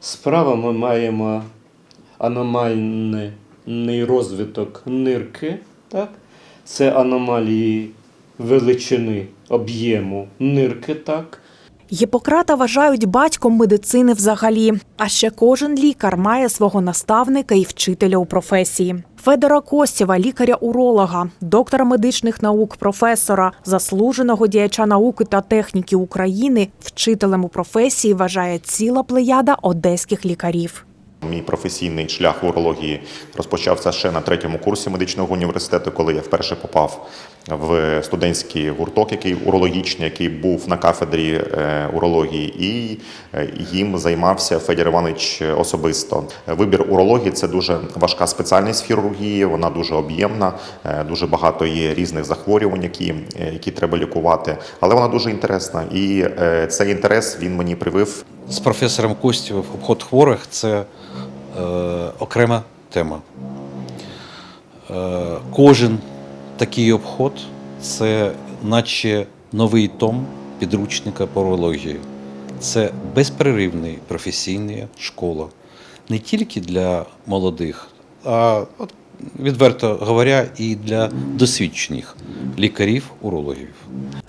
Справа ми маємо аномальний розвиток нирки. Так? Це аномалії величини об'єму нирки. Так? Гіппократа вважають батьком медицини взагалі. А ще кожен лікар має свого наставника і вчителя у професії. Федора Костєва, лікаря-уролога, доктора медичних наук, професора, заслуженого діяча науки та техніки України, вчителем у професії вважає ціла плеяда одеських лікарів. Мій професійний шлях в урології розпочався ще на третьому курсі медичного університету, коли я вперше попав в студентський гурток, який урологічний, який був на кафедрі е, урології, і е, їм займався Федір Іванович особисто. Вибір урології це дуже важка спеціальність хірургії, вона дуже об'ємна, е, дуже багато є різних захворювань, які, які треба лікувати, але вона дуже інтересна. І цей інтерес він мені привив з професором Костєвим обход хворих це е, окрема тема. Е, кожен такий обход це наче новий том підручника по урології. Це безперервний професійна школа. Не тільки для молодих, а відверто говоря, і для досвідчених лікарів-урологів.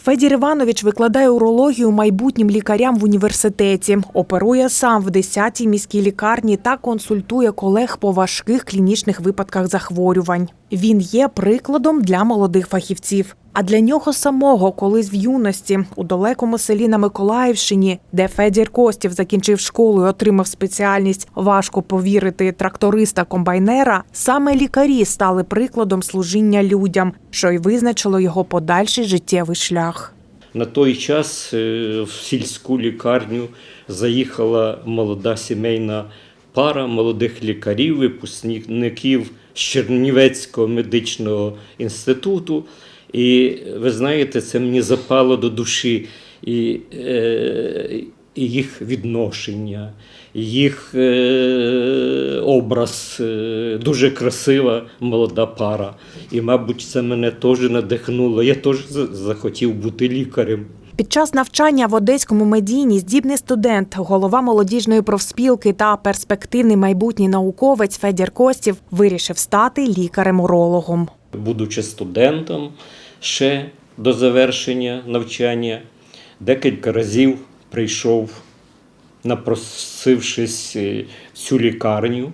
Федір Іванович викладає урологію майбутнім лікарям в університеті, оперує сам в 10-й міській лікарні та консультує колег по важких клінічних випадках захворювань. Він є прикладом для молодих фахівців. А для нього самого, колись в юності, у далекому селі на Миколаївщині, де Федір Костів закінчив школу і отримав спеціальність важко повірити тракториста-комбайнера, саме лікарі стали прикладом служіння людям, що й визначило його подальший життєвий шлях. На той час е, в сільську лікарню заїхала молода сімейна пара молодих лікарів, випускників Чернівецького медичного інституту. І ви знаєте, це мені запало до душі і, е, їх відношення, їх е, образ, е, дуже красива молода пара. І, мабуть, це мене теж надихнуло. Я теж захотів бути лікарем. Під час навчання в одеському медійні здібний студент, голова молодіжної профспілки та перспективний майбутній науковець Федір Костів вирішив стати лікарем-урологом. Будучи студентом ще до завершення навчання, декілька разів прийшов, напросившись е, в цю лікарню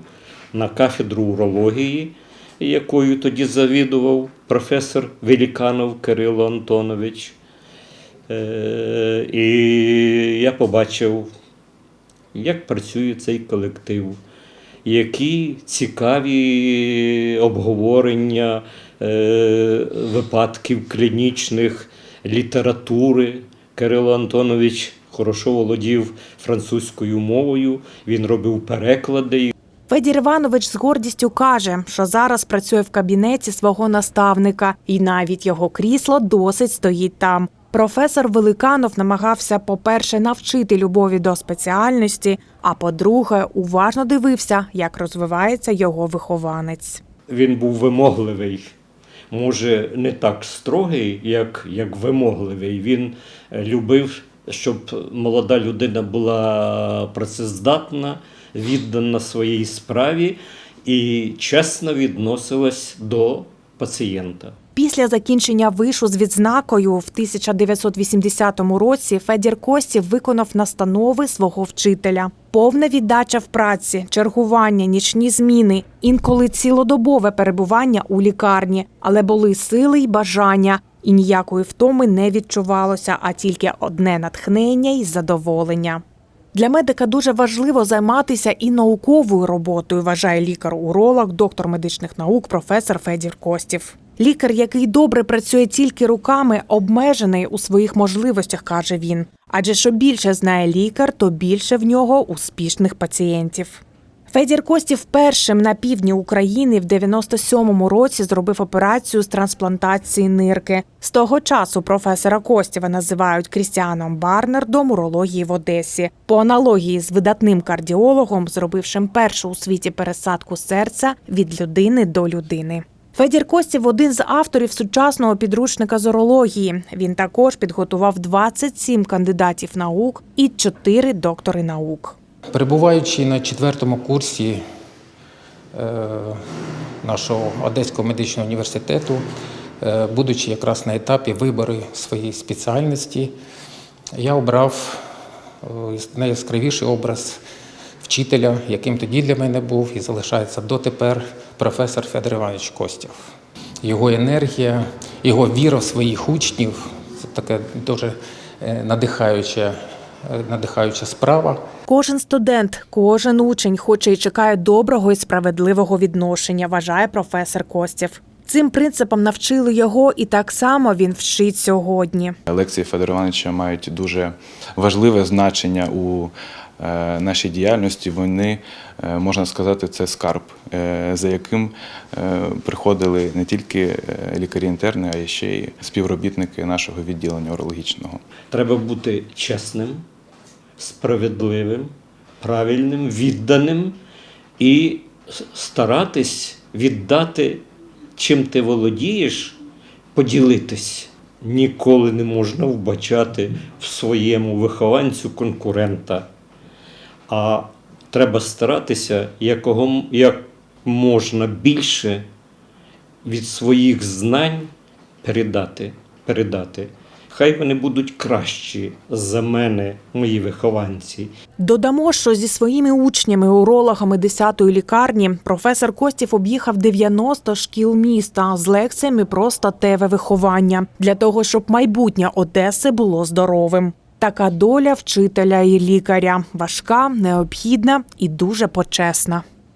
на кафедру урології, якою тоді завідував професор Веліканов Кирило Антонович. Е, І я побачив, як працює цей колектив, які цікаві обговорення випадків клінічних літератури. Кирило Антонович хорошо володів французькою мовою, він робив переклади. Федір Іванович з гордістю каже, що зараз працює в кабінеті свого наставника, і навіть його крісло досить стоїть там. Професор Великанов намагався, по-перше, навчити любові до спеціальності, а по-друге, уважно дивився, як розвивається його вихованець. Він був вимогливий. Може, не так строгий, як, як вимогливий. Він е, любив, щоб молода людина була працездатна, віддана своїй справі і чесно відносилась до пацієнта. Після закінчення вишу з відзнакою в 1980 році Федір Костів виконав настанови свого вчителя. Повна віддача в праці, чергування, нічні зміни, інколи цілодобове перебування у лікарні, але були сили й бажання, і ніякої втоми не відчувалося, а тільки одне натхнення й задоволення. Для медика дуже важливо займатися і науковою роботою, вважає лікар-уролог, доктор медичних наук, професор Федір Костів. Лікар, який добре працює тільки руками, обмежений у своїх можливостях, каже він. Адже що більше знає лікар, то більше в нього успішних пацієнтів. Федір Костів першим на півдні України в 97-му році зробив операцію з трансплантації нирки. З того часу професора Костєва називають Крістіаном Барнердом урології в Одесі. По аналогії з видатним кардіологом, зробившим першу у світі пересадку серця від людини до людини. Федір Костів один з авторів сучасного підручника з урології. Він також підготував 27 кандидатів наук і 4 доктори наук. Перебуваючи на четвертому курсі е, нашого Одеського медичного університету, е, будучи якраз на етапі вибору своєї спеціальності, я обрав е, найяскравіший образ вчителя, яким тоді для мене був і залишається дотепер професор Федор Іванович Костєв. Його енергія, його віра в своїх учнів це таке дуже е, надихаюча, справа. Кожен студент, кожен учень хоче і чекає доброго і справедливого відношення, вважає професор Костєв. Цим принципам навчили його, і так само він вчить сьогодні. Лекції Федора Івановича мають дуже важливе значення у е, нашій діяльності. Вони, е, можна сказати, це скарб, е, за яким приходили не тільки лікарі-інтерни, а й ще й співробітники нашого відділення урологічного. Треба бути чесним, справедливим, правильним, відданим і старатись віддати, чим ти володієш, поділитись. Ніколи не можна вбачати в своєму вихованцю конкурента. А треба старатися якого як можна більше від своїх знань передати, передати. Хай вони будуть кращі за мене, мої вихованці. Додамо, що зі своїми учнями, урологами 10-ї лікарні, професор Костів об'їхав 90 шкіл міста з лекціями про статеве виховання для того, щоб майбутнє Одеси було здоровим. Така доля вчителя і лікаря важка, необхідна і дуже почесна.